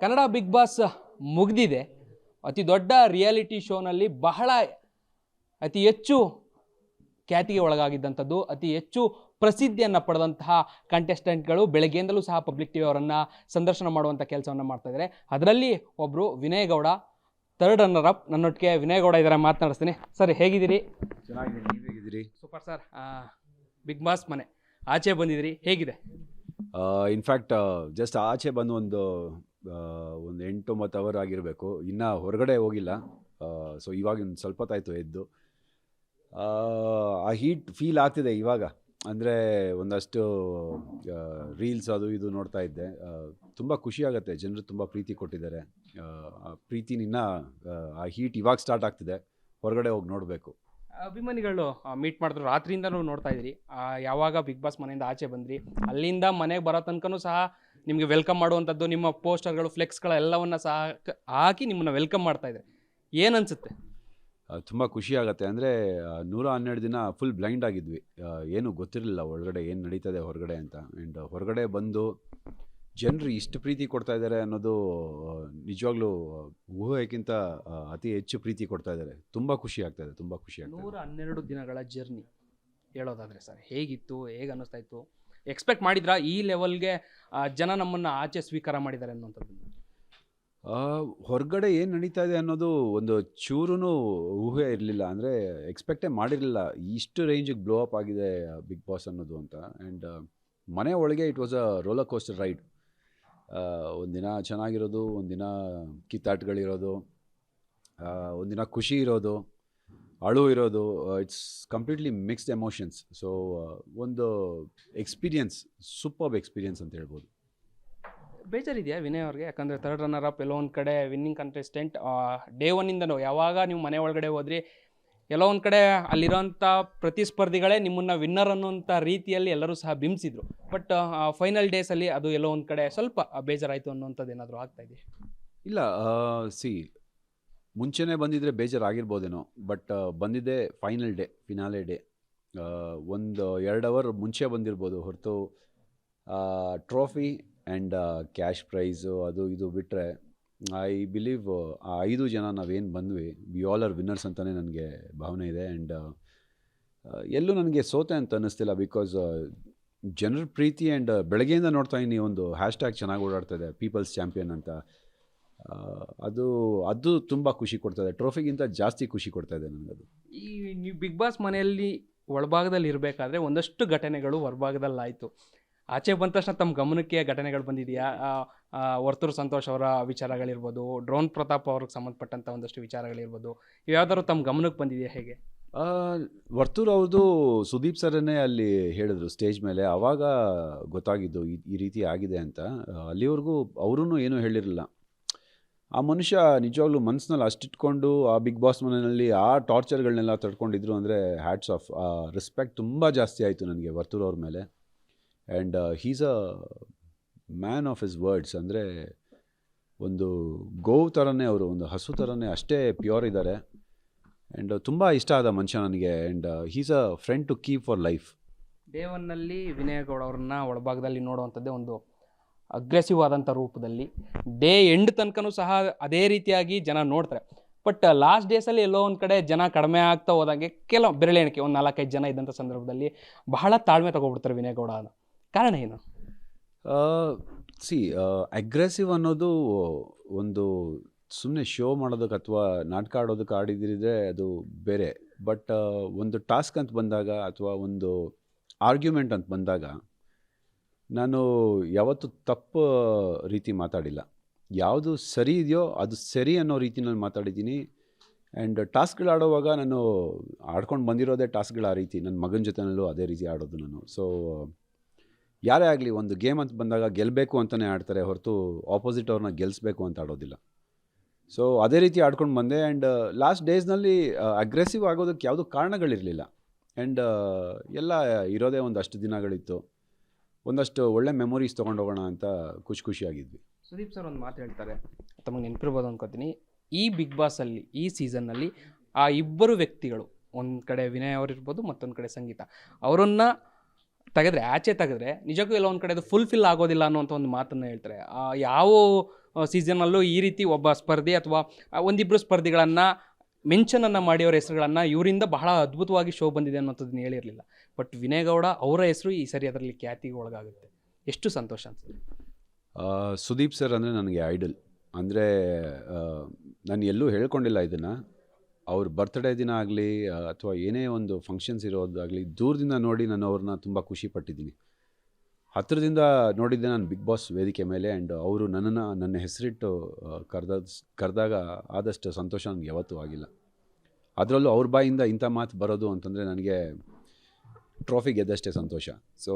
Kannada big boss ಮುಗಿದಿದೆ. ಅತಿ ದೊಡ್ಡ ರಿಯಾಲಿಟಿ ಶೋನಲ್ಲಿ ಬಹಳ ಅತಿ ಹೆಚ್ಚು ಖ್ಯಾತಿಗೆ ಒಳಗಾಗಿದ್ದಂಥದ್ದು ಅತಿ ಹೆಚ್ಚು ಪ್ರಸಿದ್ಧಿಯನ್ನು ಪಡೆದಂತಹ ಕಂಟೆಸ್ಟೆಂಟ್ಗಳು ಬೆಳಗ್ಗೆಯಿಂದಲೂ ಸಹ ಪಬ್ಲಿಕ್ ಟಿವಿ ಅವರನ್ನು ಸಂದರ್ಶನ ಮಾಡುವಂಥ ಕೆಲಸವನ್ನು ಮಾಡ್ತಾ ಇದ್ದಾರೆ. ಅದರಲ್ಲಿ ಒಬ್ಬರು Vinay Gowda third runner up ನನ್ನೊಟ್ಟಿಗೆ Vinay Gowda ಇದ್ದಾರೆ ಮಾತನಾಡಿಸ್ತೀನಿ. ಸರ್ ಹೇಗಿದ್ದೀರಿ? ಹೇಗಿದ್ದೀರಿ? ಸೂಪರ್ ಸರ್ ಬಿಗ್ ಬಾಸ್ ಮನೆ ಆಚೆ ಬಂದಿದ್ದೀರಿ ಹೇಗಿದೆ? ಇನ್ಫ್ಯಾಕ್ಟ್ ಜಸ್ಟ್ ಆಚೆ ಬಂದು ಒಂದು ಒಂದು ಎಂಟು ಒಂಬತ್ತು ಅವರ್ ಆಗಿರಬೇಕು. ಇನ್ನೂ ಹೊರಗಡೆ ಹೋಗಿಲ್ಲ. ಸೊ ಇವಾಗ ಒಂದು ಸ್ವಲ್ಪ ತಾಯ್ತು ಎದ್ದು. ಆ, ಹೀಟ್ ಫೀಲ್ ಆಗ್ತಿದೆ ಇವಾಗ. ಅಂದರೆ ಒಂದಷ್ಟು ರೀಲ್ಸ್ ಅದು ಇದು ನೋಡ್ತಾ ಇದ್ದೆ. ತುಂಬ ಖುಷಿಯಾಗತ್ತೆ ಜನರು ತುಂಬ ಪ್ರೀತಿ ಕೊಟ್ಟಿದ್ದಾರೆ. ಆ, ಪ್ರೀತಿನಿನ್ನ ಆ, ಹೀಟ್ ಇವಾಗ ಸ್ಟಾರ್ಟ್ ಆಗ್ತಿದೆ. ಹೊರಗಡೆ ಹೋಗಿ ನೋಡಬೇಕು. ಅಭಿಮಾನಿಗಳು ಮೀಟ್ ಮಾಡಿದ್ರು ರಾತ್ರಿಯಿಂದ ನೋಡ್ತಾ ಇದ್ರಿ ಯಾವಾಗ ಬಿಗ್ ಬಾಸ್ ಮನೆಯಿಂದ ಆಚೆ ಬಂದ್ರಿ? ಅಲ್ಲಿಂದ ಮನೆಗೆ ಬರೋ ತನಕನೂ ಸಹ ನಿಮಗೆ ವೆಲ್ಕಮ್ ಮಾಡುವಂಥದ್ದು ನಿಮ್ಮ ಪೋಸ್ಟರ್ಗಳು ಫ್ಲೆಕ್ಸ್ಗಳ ಎಲ್ಲವನ್ನು ಸಹ ಹಾಕಿ ನಿಮ್ಮನ್ನು ವೆಲ್ಕಮ್ ಮಾಡ್ತಾ ಇದ್ದಾರೆ. ಏನನ್ಸುತ್ತೆ ತುಂಬ ಖುಷಿ ಆಗುತ್ತೆ. ಅಂದರೆ ನೂರ ಹನ್ನೆರಡು ದಿನ ಫುಲ್ ಬ್ಲೈಂಡ್ ಆಗಿದ್ವಿ. ಏನು ಗೊತ್ತಿರಲಿಲ್ಲ ಒಳಗಡೆ ಏನು ನಡೀತದೆ ಹೊರಗಡೆ ಅಂತ. ಆ್ಯಂಡ್ ಹೊರಗಡೆ ಬಂದು ಜನರು ಇಷ್ಟು ಪ್ರೀತಿ ಕೊಡ್ತಾ ಇದ್ದಾರೆ ಅನ್ನೋದು ನಿಜವಾಗ್ಲೂ ಊಹೆಗಿಂತ ಅತಿ ಹೆಚ್ಚು ಪ್ರೀತಿ ಕೊಡ್ತಾ ಇದ್ದಾರೆ. ತುಂಬ ಖುಷಿ ಆಗ್ತಾಯಿದೆ ತುಂಬ ಖುಷಿ ಆಗ್ತದೆ ನೂರ ಹನ್ನೆರಡು ದಿನಗಳ ಜರ್ನಿ ಹೇಳೋದಾದ್ರೆ ಸರ್ ಹೇಗಿತ್ತು ಹೇಗೆ ಅನ್ನಿಸ್ತಾ ಇತ್ತು? ಎಕ್ಸ್ಪೆಕ್ಟ್ ಮಾಡಿದ್ರಾ? ಈ ಲೆವೆಲ್ಗೆ ಜನ ನಮ್ಮನ್ನು ಆಚೆ ಸ್ವೀಕಾರ ಮಾಡಿದ್ದಾರೆ ಅನ್ನುವಂಥದ್ದು. ಹೊರಗಡೆ ಏನು ನಡೀತಾ ಇದೆ ಅನ್ನೋದು ಒಂದು ಚೂರು ಊಹೆ ಇರಲಿಲ್ಲ. ಅಂದರೆ, ಎಕ್ಸ್ಪೆಕ್ಟೇ ಮಾಡಿರಲಿಲ್ಲ. ಇಷ್ಟು ರೇಂಜಿಗೆ ಬ್ಲೋ ಅಪ್ ಆಗಿದೆ ಬಿಗ್ ಬಾಸ್ ಅನ್ನೋದು ಅಂತ. ಆ್ಯಂಡ್ ಮನೆ ಒಳಗೆ it was a roller coaster ride ಒಂದಿನ ಚೆನ್ನಾಗಿರೋದು, ಒಂದಿನ ಕಿತ್ತಾಟಗಳಿರೋದು ಒಂದಿನ ಖುಷಿ ಇರೋದು. ಅಳು ಇರೋದು it's completely mixed emotions so ಒಂದು ಎಕ್ಸ್ಪೀರಿಯನ್ಸ್ ಸೂಪರ್ಬ್ ಎಕ್ಸ್ಪೀರಿಯನ್ಸ್ ಅಂತ ಹೇಳ್ಬೋದು. ಬೇಜಾರಿದೆಯಾ ವಿನಯ್ ಅವ್ರಿಗೆ? ಯಾಕಂದರೆ ಥರ್ಡ್ ರನ್ನರ್ ಅಪ್ ಎಲ್ಲೋ ಒಂದು ಕಡೆ ವಿನ್ನಿಂಗ್ ಕಂಟೆಸ್ಟೆಂಟ್ ಡೇ ಒನ್ನಿಂದನೂ ಯಾವಾಗ ನೀವು ಮನೆ ಒಳಗಡೆ ಹೋದ್ರಿ ಎಲ್ಲೋ ಒಂದು ಕಡೆ ಅಲ್ಲಿರೋಂಥ ಪ್ರತಿಸ್ಪರ್ಧಿಗಳೇ ನಿಮ್ಮನ್ನು ವಿನ್ನರ್ ಅನ್ನೋಂಥ ರೀತಿಯಲ್ಲಿ ಎಲ್ಲರೂ ಸಹ ಬಿಂಬಿಸಿದ್ರು. ಬಟ್ ಫೈನಲ್ ಡೇಸಲ್ಲಿ ಅದು ಎಲ್ಲೋ ಒಂದು ಕಡೆ ಸ್ವಲ್ಪ ಬೇಜಾರಾಯಿತು ಅನ್ನೋಂಥದ್ದು ಏನಾದರೂ ಆಗ್ತಾ ಇದೆ ಇಲ್ಲ ಸಿ ಮುಂಚೆನೇ ಬಂದಿದ್ರೆ ಬೇಜಾರಾಗಿರ್ಬೋದೇನೋ, ಬಟ್ ಬಂದಿದ್ದೆ ಫೈನಲ್ ಡೇ ಫಿನಾಲೆ ಡೇ ಒಂದು ಎರಡು ಅವರ್ ಮುಂಚೆ ಬಂದಿರ್ಬೋದು ಹೊರತು ಟ್ರೋಫಿ ಆ್ಯಂಡ್ ಕ್ಯಾಶ್ ಪ್ರೈಸು ಅದು ಇದು ಬಿಟ್ಟರೆ ಐ ಬಿಲೀವ್ ಆ, ಐದು ಜನ ನಾವೇನು ಬಂದ್ವಿ ವಿ ಆಲ್ ಆರ್ ವಿನ್ನರ್ಸ್ ಅಂತಲೇ ನನಗೆ ಭಾವನೆ ಇದೆ ಆ್ಯಂಡ್ ಎಲ್ಲೂ ನನಗೆ ಸೋತೆ ಅಂತ ಅನ್ನಿಸ್ತಿಲ್ಲ ಬಿಕಾಸ್ ಜನರ ಪ್ರೀತಿ ಆ್ಯಂಡ್ ಬೆಳಗ್ಗೆಯಿಂದ ನೋಡ್ತಾ ಇದ್ದೀನಿ ಒಂದು ಹ್ಯಾಶ್ ಟ್ಯಾಗ್ ಚೆನ್ನಾಗಿ ಓಡಾಡ್ತಾ ಇದೆ ಪೀಪಲ್ಸ್ ಚಾಂಪಿಯನ್ ಅಂತ. ಅದು ಅದು ತುಂಬ ಖುಷಿ ಕೊಡ್ತದೆ ಟ್ರೋಫಿಗಿಂತ ಜಾಸ್ತಿ ಖುಷಿ ಕೊಡ್ತಾ ಇದೆ ನನಗದು ಈ ನೀವು ಬಿಗ್ ಬಾಸ್ ಮನೆಯಲ್ಲಿ ಒಳಭಾಗದಲ್ಲಿ ಇರಬೇಕಾದ್ರೆ ಒಂದಷ್ಟು ಘಟನೆಗಳು ಹೊರಭಾಗದಲ್ಲಿ ಆಯಿತು ಆಚೆ ಬಂದ ತಕ್ಷಣ ತಮ್ಮ ಗಮನಕ್ಕೆ ಘಟನೆಗಳು ಬಂದಿದೆಯಾ? ವರ್ತೂರು ಸಂತೋಷ್ ಅವರ ವಿಚಾರಗಳಿರ್ಬೋದು ಡ್ರೋನ್ ಪ್ರತಾಪ್ ಅವ್ರಿಗೆ ಸಂಬಂಧಪಟ್ಟಂಥ ಒಂದಷ್ಟು ವಿಚಾರಗಳಿರ್ಬೋದು ಯಾವ್ದಾದ್ರು ತಮ್ಮ ಗಮನಕ್ಕೆ ಬಂದಿದೆಯಾ ಹೇಗೆ? ವರ್ತೂರು ಅವ್ರದ್ದು ಸುದೀಪ್ ಸರನ್ನೇ ಅಲ್ಲಿ ಹೇಳಿದ್ರು ಸ್ಟೇಜ್ ಮೇಲೆ ಆವಾಗ ಗೊತ್ತಾಗಿದ್ದು ಈ ಈ ರೀತಿ ಆಗಿದೆ ಅಂತ. ಅಲ್ಲಿವರೆಗೂ ಅವರೂ ಏನೂ ಹೇಳಿರಲಿಲ್ಲ. ಆ ಮನುಷ್ಯ ನಿಜವಾಗ್ಲೂ ಮನಸ್ಸಿನಲ್ಲಿ ಅಷ್ಟಿಟ್ಕೊಂಡು ಆ ಬಿಗ್ ಬಾಸ್ ಮನೆಯಲ್ಲಿ ಆ ಟಾರ್ಚರ್ಗಳನ್ನೆಲ್ಲ ತಡ್ಕೊಂಡಿದ್ರು ಅಂದರೆ ಹ್ಯಾಟ್ಸ್ ಆಫ್. ರೆಸ್ಪೆಕ್ಟ್ ತುಂಬ ಜಾಸ್ತಿ ಆಯಿತು ನನಗೆ ವರ್ತೂರ್ ಅವ್ರ ಮೇಲೆ. And he's a man of his words ಅಂದರೆ ಒಂದು ಗೋವು ಥರನೇ ಅವರು, ಒಂದು ಹಸು ಥರನೇ ಅಷ್ಟೇ ಪ್ಯೂರ್ ಇದ್ದಾರೆ. ಆ್ಯಂಡ್, ತುಂಬ ಇಷ್ಟ ಆದ ಮನುಷ್ಯ ನನಗೆ. And he's a friend to keep for life day ಒನ್ನಲ್ಲಿ ವಿನಯ ಗೌಡ ಅವ್ರನ್ನ ಒಳಭಾಗದಲ್ಲಿ ನೋಡುವಂಥದ್ದೇ ಒಂದು ಅಗ್ರೆಸಿವ್ ಆದಂಥ ರೂಪದಲ್ಲಿ ಡೇ ಎಂಡ್ ತನಕನೂ ಸಹ ಅದೇ ರೀತಿಯಾಗಿ ಜನ ನೋಡ್ತಾರೆ. ಬಟ್ ಲಾಸ್ಟ್ ಡೇಸಲ್ಲಿ ಎಲ್ಲೋ ಒಂದು ಕಡೆ ಜನ ಕಡಿಮೆ ಆಗ್ತಾ ಹೋದಾಗೆ ಕೆಲವು ಬೆರಳೆಣಿಕೆ ಒಂದು ನಾಲ್ಕೈದು ಜನ ಇದ್ದಂಥ ಸಂದರ್ಭದಲ್ಲಿ ಬಹಳ ತಾಳ್ಮೆ ತಗೊಬಿಡ್ತಾರೆ ವಿನಯಗೌಡ ಅನ್ನೋ ಕಾರಣ ಏನು? ಸಿ ಅಗ್ರೆಸಿವ್ ಅನ್ನೋದು ಒಂದು ಸುಮ್ಮನೆ ಶೋ ಮಾಡೋದಕ್ಕೆ ಅಥವಾ ನಾಟಕ ಆಡೋದಕ್ಕೆ ಆಡಿದಿರಿದ್ರೆ ಅದು ಬೇರೆ. ಬಟ್ ಒಂದು ಟಾಸ್ಕ್ ಅಂತ ಬಂದಾಗ ಅಥವಾ ಒಂದು ಆರ್ಗ್ಯುಮೆಂಟ್ ಅಂತ ಬಂದಾಗ ನಾನು ಯಾವತ್ತೂ ತಪ್ಪು ರೀತಿ ಮಾತಾಡಿಲ್ಲ. ಯಾವುದು ಸರಿ ಇದೆಯೋ ಅದು ಸರಿ ಅನ್ನೋ ರೀತಿನಲ್ಲಿ ಮಾತಾಡಿದ್ದೀನಿ. ಆ್ಯಂಡ್ ಟಾಸ್ಕ್ಗಳು ಆಡೋವಾಗ ನಾನು ಆಡ್ಕೊಂಡು ಬಂದಿರೋದೇ ಟಾಸ್ಕ್ಗಳು ಆ ರೀತಿ. ನನ್ನ ಮಗನ ಜೊತೆನಲ್ಲೂ ಅದೇ ರೀತಿ ಆಡೋದು ನಾನು. ಸೊ ಯಾರೇ ಆಗಲಿ ಒಂದು ಗೇಮ್ ಅಂತ ಬಂದಾಗ ಗೆಲ್ಲಬೇಕು ಅಂತಲೇ ಆಡ್ತಾರೆ. ಹೊರತು ಆಪೋಸಿಟ್ ಅವ್ರನ್ನ ಗೆಲ್ಲಿಸ್ಬೇಕು ಅಂತ ಆಡೋದಿಲ್ಲ. ಸೊ ಅದೇ ರೀತಿ ಆಡ್ಕೊಂಡು ಬಂದೆ. ಆ್ಯಂಡ್ ಲಾಸ್ಟ್ ಡೇಸ್ನಲ್ಲಿ ಅಗ್ರೆಸಿವ್ ಆಗೋದಕ್ಕೆ ಯಾವುದೂ ಕಾರಣಗಳಿರಲಿಲ್ಲ. ಆ್ಯಂಡ್ ಎಲ್ಲ ಇರೋದೇ ಒಂದಷ್ಟು ದಿನಗಳಿತ್ತು. ಒಂದಷ್ಟು ಒಳ್ಳೆ ಮೆಮೊರೀಸ್ ತೊಗೊಂಡೋಗೋಣ ಅಂತ ಖುಷಿ ಖುಷಿಯಾಗಿದ್ವಿ. ಸುದೀಪ್ ಸರ್ ಒಂದು ಮಾತು ಹೇಳ್ತಾರೆ ತಮಗೆ ನೆನಪಿರ್ಬೋದು ಅನ್ಕೋತೀನಿ. ಈ ಬಿಗ್ ಬಾಸಲ್ಲಿ ಈ ಸೀಸನ್ನಲ್ಲಿ ಆ ಇಬ್ಬರು ವ್ಯಕ್ತಿಗಳು, ಒಂದು ಕಡೆ ವಿನಯ್ ಅವರಿರ್ಬೋದು, ಮತ್ತೊಂದು ಕಡೆ ಸಂಗೀತ, ಅವರನ್ನು ತೆಗೆದ್ರೆ, ಆಚೆ ತೆಗೆದ್ರೆ ನಿಜಕ್ಕೂ ಎಲ್ಲ ಒಂದು ಕಡೆ ಅದು ಫುಲ್ಫಿಲ್ ಆಗೋದಿಲ್ಲ ಅನ್ನೋಂಥ ಒಂದು ಮಾತನ್ನು ಹೇಳ್ತಾರೆ. ಯಾವ ಸೀಸನ್ನಲ್ಲೂ ಈ ರೀತಿ ಒಬ್ಬ ಸ್ಪರ್ಧಿ ಅಥವಾ ಒಂದಿಬ್ಬರು ಸ್ಪರ್ಧಿಗಳನ್ನು ಮೆನ್ಷನನ್ನು ಮಾಡಿಯವರ ಹೆಸರುಗಳನ್ನು ಇವರಿಂದ ಬಹಳ ಅದ್ಭುತವಾಗಿ ಶೋ ಬಂದಿದೆ ಅನ್ನೋಂಥದ್ದನ್ನು ಹೇಳಿರಲಿಲ್ಲ. ಬಟ್ ವಿನಯ್ ಗೌಡ ಅವರ ಹೆಸರು ಈ ಸರಿ ಅದರಲ್ಲಿ ಖ್ಯಾತಿಗೆ ಒಳಗಾಗುತ್ತೆ ಎಷ್ಟು ಸಂತೋಷ ಅನ್ಸುತ್ತೆ. ಸುದೀಪ್ ಸರ್ ಅಂದರೆ ನನಗೆ ಐಡಲ್ ಅಂದರೆ ನಾನು ಎಲ್ಲೂ ಹೇಳ್ಕೊಂಡಿಲ್ಲ ಇದನ್ನು. ಅವ್ರ ಬರ್ತ್ಡೇ ದಿನ ಆಗಲಿ ಅಥವಾ ಏನೇ ಒಂದು ಫಂಕ್ಷನ್ಸ್ ಇರೋದಾಗಲಿ, ದೂರದಿಂದ ನೋಡಿ ನಾನು ಅವ್ರನ್ನ ತುಂಬ ಖುಷಿ ಪಟ್ಟಿದ್ದೀನಿ. ಹತ್ತಿರದಿಂದ ನೋಡಿದ್ದೆ ನಾನು ಬಿಗ್ ಬಾಸ್ ವೇದಿಕೆ ಮೇಲೆ ಆ್ಯಂಡ್ ಅವರು ನನ್ನನ್ನು, ನನ್ನ ಹೆಸರಿಟ್ಟು ಕರೆದ ಕರೆದಾಗ ಆದಷ್ಟು ಸಂತೋಷ ನನಗೆ ಯಾವತ್ತೂ ಆಗಿಲ್ಲ. ಅದರಲ್ಲೂ ಅವ್ರ ಬಾಯಿಂದ ಇಂಥ ಮಾತು ಬರೋದು ಅಂತಂದರೆ ನನಗೆ ಟ್ರೋಫಿ ಗೆದ್ದಷ್ಟೇ ಸಂತೋಷ. ಸೊ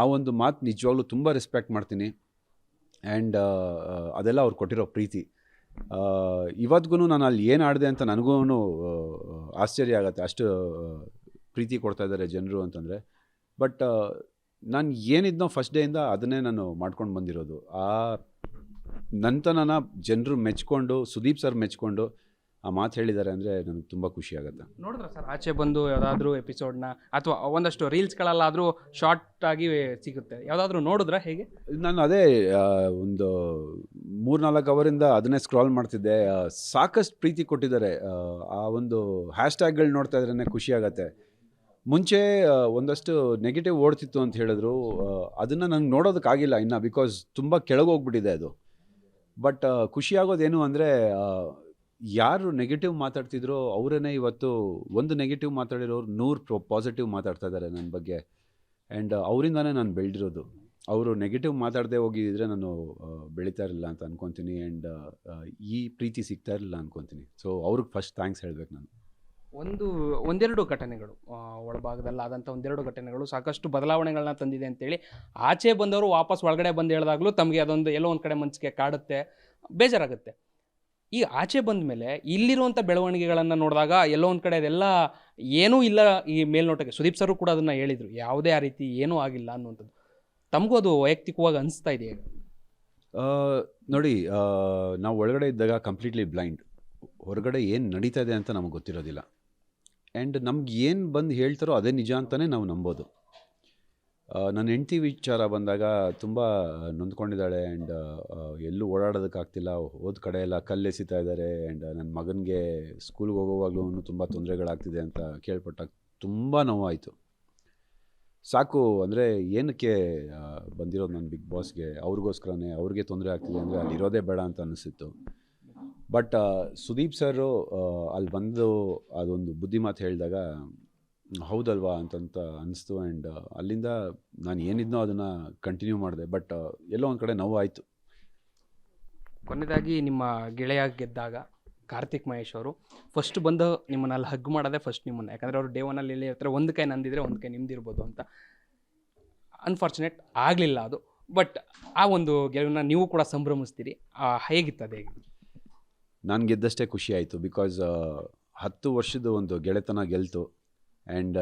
ಆ ಒಂದು ಮಾತು ನಿಜವಾಗ್ಲೂ ತುಂಬ ರೆಸ್ಪೆಕ್ಟ್ ಮಾಡ್ತೀನಿ. ಆ್ಯಂಡ್ ಅದೆಲ್ಲ ಅವ್ರು ಕೊಟ್ಟಿರೋ ಪ್ರೀತಿ. ಇವತ್ತಿಗೂ ನಾನು ಅಲ್ಲಿ ಏನು ಆಡಿದೆ ಅಂತ ನನಗೂ ಆಶ್ಚರ್ಯ ಆಗುತ್ತೆ. ಅಷ್ಟು ಪ್ರೀತಿ ಕೊಡ್ತಾ ಇದ್ದಾರೆ ಜನರು ಅಂತಂದರೆ. ಬಟ್ ನಾನು ಏನಿದ್ನೋ ಫಸ್ಟ್ ಡೇಯಿಂದ ಅದನ್ನೇ ನಾನು ಮಾಡ್ಕೊಂಡು ಬಂದಿರೋದು. ಆ ನಂತನನ ಜನರು ಮೆಚ್ಕೊಂಡು ಸುದೀಪ್ ಸರ್ ಮೆಚ್ಕೊಂಡು ಆ ಮಾತು ಹೇಳಿದ್ದಾರೆ ಅಂದರೆ ನನಗೆ ತುಂಬ ಖುಷಿ ಆಗುತ್ತೆ. ನೋಡಿದ್ರ ಸರ್ ಆಚೆ ಬಂದು ಯಾವುದಾದ್ರೂ ಎಪಿಸೋಡ್ನ ಅಥವಾ ಒಂದಷ್ಟು ರೀಲ್ಸ್ಗಳಲ್ಲಾದರೂ ಶಾರ್ಟ್ ಆಗಿ ಸಿಗುತ್ತೆ. ಯಾವುದಾದ್ರೂ ನೋಡಿದ್ರ ಹೇಗೆ? ನಾನು ಅದೇ ಒಂದು ಮೂರ್ನಾಲ್ಕು ಅವರಿಂದ ಅದನ್ನೇ ಸ್ಕ್ರಾಲ್ ಮಾಡ್ತಿದ್ದೆ. ಸಾಕಷ್ಟು ಪ್ರೀತಿ ಕೊಟ್ಟಿದ್ದಾರೆ. ಆ, ಒಂದು ಹ್ಯಾಶ್ಟ್ಯಾಗ್ಗಳು ನೋಡ್ತಾ ಇದ್ರೇ ಖುಷಿ ಆಗತ್ತೆ. ಮುಂಚೆ ಒಂದಷ್ಟು ನೆಗೆಟಿವ್ ಓಡ್ತಿತ್ತು ಅಂತ ಹೇಳಿದ್ರು. ಅದನ್ನು ನಂಗೆ ನೋಡೋದಕ್ಕಾಗಿಲ್ಲ ಇನ್ನು ಬಿಕಾಸ್ ತುಂಬ ಕೆಳಗೋಗ್ಬಿಟ್ಟಿದೆ ಅದು. ಬಟ್ ಖುಷಿ ಆಗೋದೇನು ಅಂದರೆ ಯಾರು ನೆಗೆಟಿವ್ ಮಾತಾಡ್ತಿದ್ರೋ ಅವರೇ ಇವತ್ತು ಒಂದು ನೆಗೆಟಿವ್ ಮಾತಾಡಿರೋರು ನೂರು ಪಾಸಿಟಿವ್ ಮಾತಾಡ್ತಾ ಇದ್ದಾರೆ ನನ್ನ ಬಗ್ಗೆ. ಆ್ಯಂಡ್ ಅವರಿಂದಾನೇ ನಾನು ಬೆಳೆದಿರೋದು. ಅವರು ನೆಗೆಟಿವ್ ಮಾತಾಡದೆ ಹೋಗಿದ್ರೆ ನಾನು ಬೆಳೀತಾ ಇರಲಿಲ್ಲ ಅಂತ ಅನ್ಕೊತೀನಿ. ಆ್ಯಂಡ್ ಈ ಪ್ರೀತಿ ಸಿಗ್ತಾ ಇರಲಿಲ್ಲ ಅನ್ಕೊತೀನಿ. ಸೊ ಅವ್ರಿಗೆ ಫಸ್ಟ್ ಥ್ಯಾಂಕ್ಸ್ ಹೇಳಬೇಕು ನಾನು. ಒಂದು, ಒಂದೆರಡು ಘಟನೆಗಳು ಒಳಭಾಗದಲ್ಲಿ ಆದಂಥ ಒಂದೆರಡು ಘಟನೆಗಳು ಸಾಕಷ್ಟು ಬದಲಾವಣೆಗಳನ್ನ ತಂದಿದೆ ಅಂತೇಳಿ ಆಚೆ ಬಂದವರು ವಾಪಸ್ ಒಳಗಡೆ ಬಂದು ಹೇಳಿದಾಗಲೂ ತಮಗೆ ಅದೊಂದು ಎಲ್ಲೋ ಒಂದು ಕಡೆ ಮನಸ್ಸಿಗೆ ಕಾಡುತ್ತೆ, ಬೇಜಾರಾಗುತ್ತೆ. ಈ ಆಚೆ ಬಂದ ಮೇಲೆ ಇಲ್ಲಿರುವಂಥ ಬೆಳವಣಿಗೆಗಳನ್ನು ನೋಡಿದಾಗ ಎಲ್ಲೋ ಒಂದು ಕಡೆ ಅದೆಲ್ಲ ಏನೂ ಇಲ್ಲ ಈ ಮೇಲ್ನೋಟಕ್ಕೆ. ಸುದೀಪ್ ಸರು ಕೂಡ ಅದನ್ನು ಹೇಳಿದರು, ಯಾವುದೇ ಆ ರೀತಿ ಏನೂ ಆಗಿಲ್ಲ ಅನ್ನುವಂಥದ್ದು. ತಮಗೂ ಅದು ವೈಯಕ್ತಿಕವಾಗಿ ಅನಿಸ್ತಾ ಇದೆ ನೋಡಿ ನಾವು ಒಳಗಡೆ ಇದ್ದಾಗ ಕಂಪ್ಲೀಟ್ಲಿ ಬ್ಲೈಂಡ್ ಹೊರಗಡೆ ಏನು ನಡೀತಾ ಇದೆ ಅಂತ ನಮಗೆ ಗೊತ್ತಿರೋದಿಲ್ಲ. ಆ್ಯಂಡ್ ನಮ್ಗೆ ಏನು ಬಂದು ಹೇಳ್ತಾರೋ ಅದೇ ನಿಜ ಅಂತಲೇ ನಾವು ನಂಬೋದು. ನನ್ನ ಹೆಂಡ್ತಿ ವಿಚಾರ ಬಂದಾಗ ತುಂಬ ನೊಂದ್ಕೊಂಡಿದ್ದಾಳೆ ಆ್ಯಂಡ್ ಎಲ್ಲೂ ಓಡಾಡೋದಕ್ಕಾಗ್ತಿಲ್ಲ ಹೋದ ಕಡೆ ಎಲ್ಲ ಕಲ್ಲೆಸಿತಾ ಇದ್ದಾರೆ ಆ್ಯಂಡ್ ನನ್ನ ಮಗನಿಗೆ ಸ್ಕೂಲ್ಗೆ ಹೋಗೋವಾಗ್ಲೂ ತುಂಬ ತೊಂದರೆಗಳಾಗ್ತಿದೆ ಅಂತ ಕೇಳ್ಪಟ್ಟಾಗ ತುಂಬ ನೋವಾಯಿತು. ಸಾಕು, ಅಂದರೆ ಏನಕ್ಕೆ ಬಂದಿರೋದು ನನ್ನ ಬಿಗ್ ಬಾಸ್ಗೆ ಅವ್ರಿಗೋಸ್ಕರನೇ, ಅವ್ರಿಗೆ ತೊಂದರೆ ಆಗ್ತಿದೆ ಅಂದರೆ ಅಲ್ಲಿರೋದೇ ಬೇಡ ಅಂತ ಅನಿಸಿತ್ತು. ಬಟ್ ಸುದೀಪ್ ಸರು ಅಲ್ಲಿ ಬಂದು ಅದೊಂದು ಬುದ್ಧಿ ಮಾತು ಹೇಳಿದಾಗ, ಹೌದಲ್ವಾ ಅಂತಂತ ಅನಿಸ್ತು. ಆ್ಯಂಡ್ ಅಲ್ಲಿಂದ ನಾನು ಏನಿದ್ನೋ ಅದನ್ನು ಕಂಟಿನ್ಯೂ ಮಾಡಿದೆ. ಬಟ್ ಎಲ್ಲೋ ಒಂದು ಕಡೆ ನೋವು ಆಯಿತು. ಕೊನೆಯದಾಗಿ ನಿಮ್ಮ ಗೆಳೆಯ ಗೆದ್ದಾಗ ಕಾರ್ತಿಕ್ ಮಹೇಶ್ ಅವರು ಫಸ್ಟ್ ಬಂದು ನಿಮ್ಮನ್ನ ಅಲ್ಲಿ ಹಗ್ ಮಾಡೋದೇ ಫಸ್ಟ್ ನಿಮ್ಮನ್ನ. ಯಾಕಂದರೆ ಅವರು ಡೇ ಒನಲ್ಲಿ ಎಲ್ಲಿ ಇರ್ತಾರೆ ಒಂದು ಕೈ ನಂದಿದ್ರೆ ಒಂದು ಕೈ ನಿಮ್ದಿರ್ಬೋದು ಅಂತ. ಅನ್ಫಾರ್ಚುನೇಟ್ ಆಗಲಿಲ್ಲ ಅದು. ಬಟ್ ಆ ಒಂದು ಗೆಲುವನ್ನ ನೀವು ಕೂಡ ಸಂಭ್ರಮಿಸ್ತೀರಿ. ಹೇಗಿತ್ತು ಅದು ಹೇಗೆ? ನಾನು ಗೆದ್ದಷ್ಟೇ ಖುಷಿ ಆಯಿತು ಬಿಕಾಸ್ ಹತ್ತು ವರ್ಷದ ಒಂದು ಗೆಳೆತನ ಗೆಲ್ತು. ಆ್ಯಂಡ್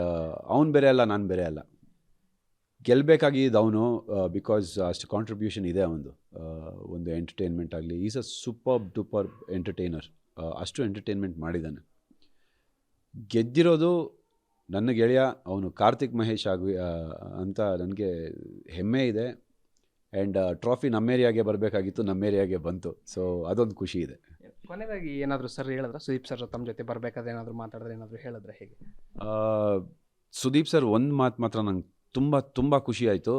ಅವನು ಬೇರೆ ಅಲ್ಲ, ನಾನು ಬೇರೆ ಅಲ್ಲ. ಗೆಲ್ಲಬೇಕಾಗಿದ್ದು ಅವನು ಬಿಕಾಸ್ ಅಷ್ಟು ಕಾಂಟ್ರಿಬ್ಯೂಷನ್ ಇದೆ ಅವನದು. ಒಂದು ಎಂಟರ್ಟೈನ್ಮೆಂಟ್ ಆಗಲಿ is a super duper entertainer ಅಷ್ಟು ಎಂಟರ್ಟೈನ್ಮೆಂಟ್ ಮಾಡಿದ್ದಾನೆ. ಗೆದ್ದಿರೋದು ನನ್ನ ಗೆಳೆಯ, ಅವನು ಕಾರ್ತಿಕ್ ಮಹೇಶ್ ಆಗಿ ಅಂತ ನನಗೆ ಹೆಮ್ಮೆ ಇದೆ. ಆ್ಯಂಡ್ ಟ್ರಾಫಿ ನಮ್ಮ ಏರಿಯಾಗೆ ಬರಬೇಕಾಗಿತ್ತು ನಮ್ಮ ಏರಿಯಾಗೆ ಬಂತು. ಸೊ ಅದೊಂದು ಖುಷಿ ಇದೆ. ಕೊನೆಯದಾಗಿ ಏನಾದರೂ ಸರ್ ಹೇಳಿದ್ರೆ? ಸುದೀಪ್ ಸರ್ ತಮ್ಮ ಜೊತೆ ಬರಬೇಕಾದ್ರೆ ಏನಾದರೂ ಮಾತಾಡಿದ್ರೆ ಏನಾದರೂ ಹೇಳಿದ್ರೆ ಹೇಗೆ? ಸುದೀಪ್ ಸರ್, ಒಂದು ಮಾತು ಮಾತ್ರ ನಂಗೆ ತುಂಬ ತುಂಬ ಖುಷಿ ಆಯಿತು.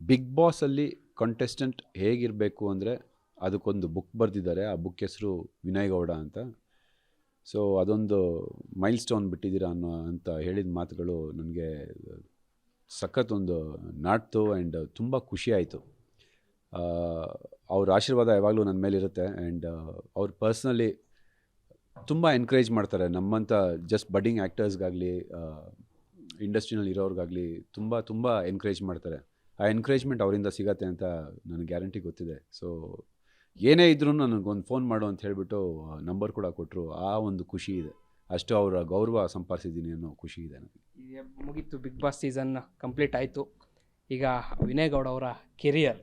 ಬಿಗ್ ಬಾಸಲ್ಲಿ ಕಂಟೆಸ್ಟೆಂಟ್ ಹೇಗಿರಬೇಕು ಅಂದರೆ ಅದಕ್ಕೊಂದು ಬುಕ್ ಬರೆದಿದ್ದಾರೆ. ಆ ಬುಕ್ ಹೆಸರು ವಿನಯ್ ಗೌಡ ಅಂತ. ಸೊ ಅದೊಂದು ಮೈಲ್ ಸ್ಟೋನ್ ಬಿಟ್ಟಿದ್ದೀರಾ ಅನ್ನೋ ಅಂತ ಹೇಳಿದ ಮಾತುಗಳು ನನಗೆ ಸಖತ್ ಒಂದು ನಾಟ್ತು ಆ್ಯಂಡ್ ತುಂಬ ಖುಷಿ ಆಯಿತು. ಅವ್ರ ಆಶೀರ್ವಾದ ಯಾವಾಗಲೂ ನನ್ನ ಮೇಲಿರುತ್ತೆ ಆ್ಯಂಡ್ ಅವ್ರು ಪರ್ಸ್ನಲಿ ತುಂಬ ಎನ್ಕರೇಜ್ ಮಾಡ್ತಾರೆ. ನಮ್ಮಂಥ ಜಸ್ಟ್ ಬಡ್ಡಿಂಗ್ ಆ್ಯಕ್ಟರ್ಸ್ಗಾಗಲಿ ಇಂಡಸ್ಟ್ರಿನಲ್ಲಿ ಇರೋರಿಗಾಗಲಿ ತುಂಬ ತುಂಬ ಎನ್ಕರೇಜ್ ಮಾಡ್ತಾರೆ. ಆ ಎನ್ಕರೇಜ್ಮೆಂಟ್ ಅವರಿಂದ ಸಿಗತ್ತೆ ಅಂತ ನನಗೆ ಗ್ಯಾರಂಟಿ ಗೊತ್ತಿದೆ. ಸೊ ಏನೇ ಇದ್ರೂ ನನಗೊಂದು ಫೋನ್ ಮಾಡು ಅಂತ ಹೇಳಿಬಿಟ್ಟು ನಂಬರ್ ಕೂಡ ಕೊಟ್ಟರು ಆ ಒಂದು ಖುಷಿ ಇದೆ. ಅಷ್ಟು ಅವರ ಗೌರವ ಸಂಪಾದಿಸಿದ್ದೀನಿ ಅನ್ನೋ ಖುಷಿ ಇದೆ ನನಗೆ. ಮುಗೀತು. ಬಿಗ್ ಬಾಸ್ ಸೀಸನ್ ಕಂಪ್ಲೀಟ್ ಆಯಿತು. ಈಗ ವಿನಯ್ ಗೌಡ ಅವರ ಕೆರಿಯರ್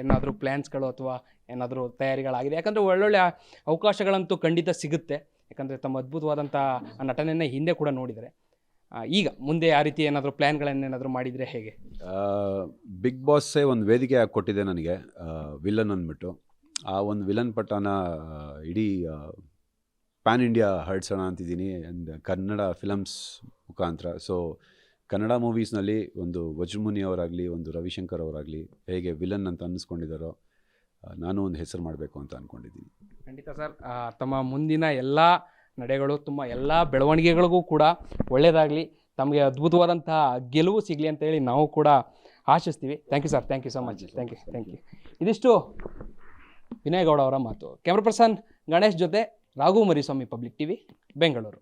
ಏನಾದರೂ ಪ್ಲ್ಯಾನ್ಸ್ಗಳು ಅಥವಾ ಏನಾದರೂ ತಯಾರಿಗಳಾಗಿದೆ. ಯಾಕಂದರೆ ಒಳ್ಳೊಳ್ಳೆ ಅವಕಾಶಗಳಂತೂ ಖಂಡಿತ ಸಿಗುತ್ತೆ. ಯಾಕಂದರೆ ತಮ್ಮ ಅದ್ಭುತವಾದಂಥ ನಟನೆಯನ್ನು ಹಿಂದೆ ಕೂಡ ನೋಡಿದರೆ. ಈಗ ಮುಂದೆ ಆ ರೀತಿ ಏನಾದರೂ ಪ್ಲ್ಯಾನ್ಗಳನ್ನೇನಾದರೂ ಮಾಡಿದರೆ ಹೇಗೆ? ಬಿಗ್ ಬಾಸ್ಸೇ ಒಂದು ವೇದಿಕೆ ಕೊಟ್ಟಿದೆ ನನಗೆ. ವಿಲನ್ ಅಂದ್ಬಿಟ್ಟು. ಆ ಒಂದು ವಿಲನ್ ಪಟ್ಟನ ಇಡೀ ಪ್ಯಾನ್ ಇಂಡಿಯಾ ಹರಡ್ಸೋಣ ಅಂತಿದ್ದೀನಿ. ಆ್ಯಂಡ್ ಕನ್ನಡ ಫಿಲಮ್ಸ್ ಮುಖಾಂತರ. ಸೊ ಕನ್ನಡ ಮೂವೀಸ್ನಲ್ಲಿ ಒಂದು ವಜ್ರಮುನಿ ಅವರಾಗಲಿ ಒಂದು ರವಿಶಂಕರ್ ಅವರಾಗಲಿ ಹೇಗೆ ವಿಲನ್ ಅಂತ ಅನ್ನಿಸ್ಕೊಂಡಿದ್ದಾರೋ ನಾನು ಒಂದು ಹೆಸರು ಮಾಡಬೇಕು ಅಂತ ಅಂದ್ಕೊಂಡಿದ್ದೀನಿ ಖಂಡಿತ ಸರ್. ತಮ್ಮ ಮುಂದಿನ ಎಲ್ಲ ನಡೆಗಳು ತುಂಬ ಎಲ್ಲ ಬೆಳವಣಿಗೆಗಳಿಗೂ ಕೂಡ ಒಳ್ಳೆಯದಾಗಲಿ ತಮಗೆ ಅದ್ಭುತವಾದಂತಹ ಗೆಲುವು ಸಿಗಲಿ ಅಂತ ಹೇಳಿ ನಾವು ಕೂಡ ಆಶಿಸ್ತೀವಿ. Thank you sir thank you so much thank you thank you ಇದಿಷ್ಟು ವಿನಯ್ ಗೌಡ ಅವರ ಮಾತು. ಕ್ಯಾಮ್ರಾ ಪರ್ಸನ್ ಗಣೇಶ್ ಜೊತೆ ರಾಘು ಮರಿಸ್ವಾಮಿ ಪಬ್ಲಿಕ್ ಟಿವಿ ಬೆಂಗಳೂರು.